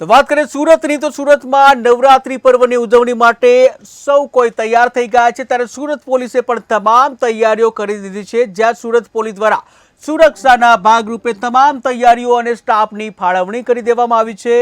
તો વાત કરીએ સુરતની, તો સુરતમાં નવરાત્રી પર્વની ઉજવણી માટે સૌ કોઈ તૈયાર થઈ ગયા છે. ત્યારે સુરત પોલીસે પણ તમામ તૈયારીઓ કરી દીધી છે. જ્યાં સુરત પોલીસ દ્વારા સુરક્ષાના ભાગરૂપે તમામ તૈયારીઓ અને સ્ટાફની ફાળવણી કરી દેવામાં આવી છે.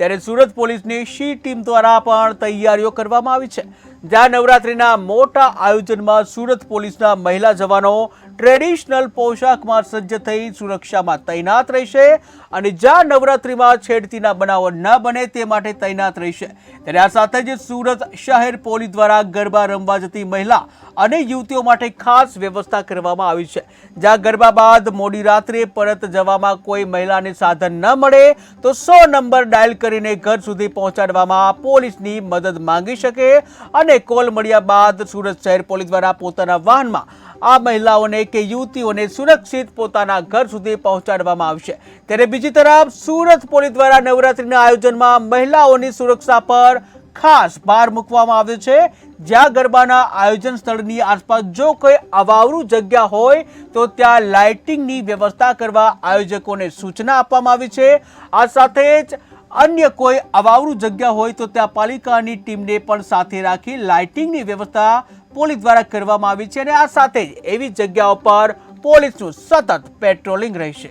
ત્યારે સુરત પોલીસની શી ટીમ દ્વારા પણ તૈયારીઓ કરવામાં આવી છે. જ્યાં નવરાત્રિના મોટા આયોજનમાં સુરત પોલીસના મહિલા જવાનો ટ્રેડિશનલ પોશાકમાં સજ્જ થઈ સુરક્ષામાં તૈનાત રહેશે અને જ્યાં નવરાત્રિમાં છેડતીના બનાવો ન બને તે માટે તૈનાત રહેશે. ત્યારે આ સાથે જ સુરત શહેર પોલીસ દ્વારા ગરબા રમવા જતી મહિલા અને યુવતીઓ માટે ખાસ વ્યવસ્થા કરવામાં આવી છે. જ્યાં ગરબા બાદ મોડી રાત્રે પરત જવામાં કોઈ મહિલાને સાધન ન મળે તો સો નંબર ડાયલ કરીને ઘર સુધી પહોંચાડવામાં પોલીસની મદદ માંગી શકે અને કોલ મળ્યા બાદ સુરત શહેર પોલીસ દ્વારા પોતાના વાહનમાં આ મહિલાઓને કે યુવતીઓને સુરક્ષિત પોતાના ઘર સુધી પહોંચાડવામાં આવશે. ત્યારે બીજી તરફ સુરત પોલીસ દ્વારા નવરાત્રિના આયોજનમાં મહિલાઓની સુરક્ષા પર ખાસ ભાર મૂકવામાં આવ્યો છે. જ્યાં ગરબાના આયોજન સ્થળની આસપાસ જો કોઈ અવાવરું જગ્યા હોય તો ત્યાં લાઇટિંગની વ્યવસ્થા કરવા આયોજકોને સૂચના આપવામાં આવી છે. આ સાથે જ અન્ય કોઈ અવાવરું જગ્યા હોય તો ત્યાં પાલિકાની ટીમને પણ સાથે રાખી લાઇટિંગની વ્યવસ્થા પોલીસ દ્વારા કરવામાં આવી છે અને આ સાથે જ એવી જગ્યાઓ પર પોલીસનું સતત પેટ્રોલિંગ રહેશે.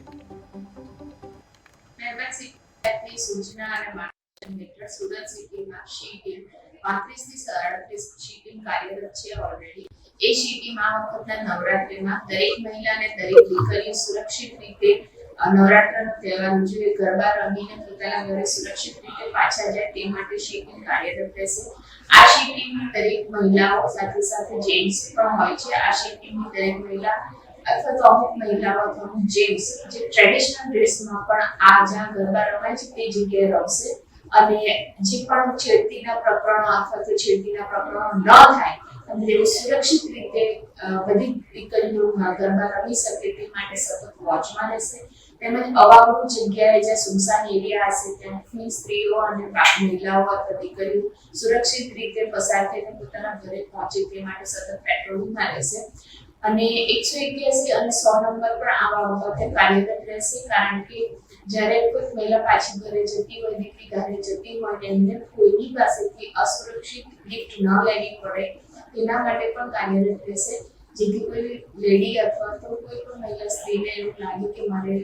સિટીમાં એ શી ટીમ આ વખતના નવરાત્રિમાં દરેક મહિલાને દરેક દીકરીઓ સુરક્ષિત રીતે નવરાત્રનો તહેવાર ઉજવે, ગરબા રમીને પોતાના ઘરે સુરક્ષિત રીતે પાછા જાય તે માટે શી કાર્યરત રહેશે. આ શી ટીમની દરેક મહિલાઓ સાથે સાથે જેન્ટ્સ પણ હોય છે. આ શી ટીમની દરેક મહિલા અથવા તો અમુક મહિલાઓ અથવા અમુક જેન્ટ્સ જે ટ્રેડિશનલ ડ્રેસમાં પણ આ જ્યાં ગરબા રમાય છે તે જગ્યાએ રમશે. અને જે પણ છેડતીના પ્રકરણો અથવા તો છેડતીના પ્રકરણો ન થાય તેઓ સુરક્ષિત રીતે બધી દીકરીઓ ગરબા રમી શકે તે માટે સતત વોચમાં રહેશે. તેમજ અવાવરું જગ્યાએ જ્યાં સુમસાન એરિયા હશે, ત્યાંથી સ્ત્રીઓ અને મહિલાઓ અથવા દીકરીઓ સુરક્ષિત રીતે પસાર થઈને પોતાના ઘરે પહોંચે તે માટે સતત પેટ્રોલિંગમાં રહેશે. અને એકસો એક્યાસી અને સો નંબર પણ આવા વખતે કાર્યરત રહેશે, કારણ કે જ્યારે કોઈ મહિલા પાછી ઘરે જતી હોય, દીકરી ઘરે જતી હોય એમને કોઈની પાસેથી અસુરક્ષિત ગિફ્ટ ન લેવી પડે. તેના માટે પણ કાર્યરત રહેશે. જેથી કોઈ લેડી અથવા તો કોઈ પણ મહિલા સ્ત્રીને એવું લાગે કે મારે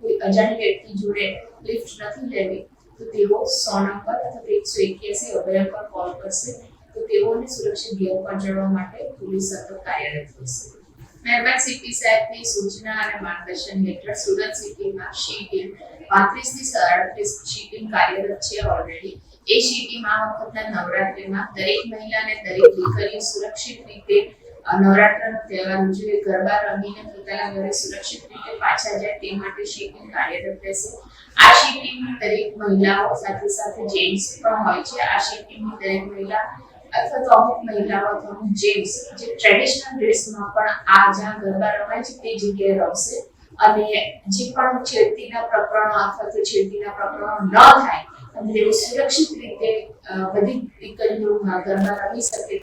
કોઈ અજાણી વ્યક્તિ જોડે લિફ્ટ નથી લેવી, તો તેઓ સો નંબર અથવા તો એકસો એક્યાસી અભિયાન પર કોલ કરશે. તો તેઓને સુરક્ષિત ગેમ પર જવા માટે પોલીસ સતત કાર્યરત રહેશે. મહેરબાન સિટી સાહેબની સૂચના અને માર્ગદર્શન હેઠળ સુરત સિટીમાં શી ટીમ પાંત્રીસથી સાડત્રીસ શી ટીમ કાર્યરત છે ઓલરેડી એ સિટીમાં આ વખતના નવરાત્રિમાં દરેક મહિલાને દરેક દીકરીઓ સુરક્ષિત રીતે નવરાત્રનો તહેવાર ઉજવે, ગરબા રમીને પોતાના ઘરે સુરક્ષિત રીતે પાછા જાય તે માટે શી કાર્યરત રહેશે. આ શી ટીમની દરેક મહિલાઓ સાથે સાથે જેન્ટ્સ પણ હોય છે. આ શી દરેક મહિલા અથવા તો અમુક મહિલાઓ અથવા અમુક જેન્ટ્સ જે ટ્રેડિશનલ ડ્રેસમાં પણ આ જ્યાં ગરબા રમાય છે તે જગ્યાએ રમશે. અને જે પણ છેડતીના પ્રકરણો અથવા તો છેડતીના પ્રકરણો ન થાય અને તેઓ સુરક્ષિત રીતે બધી દીકરીઓ ગરબા રમી શકે.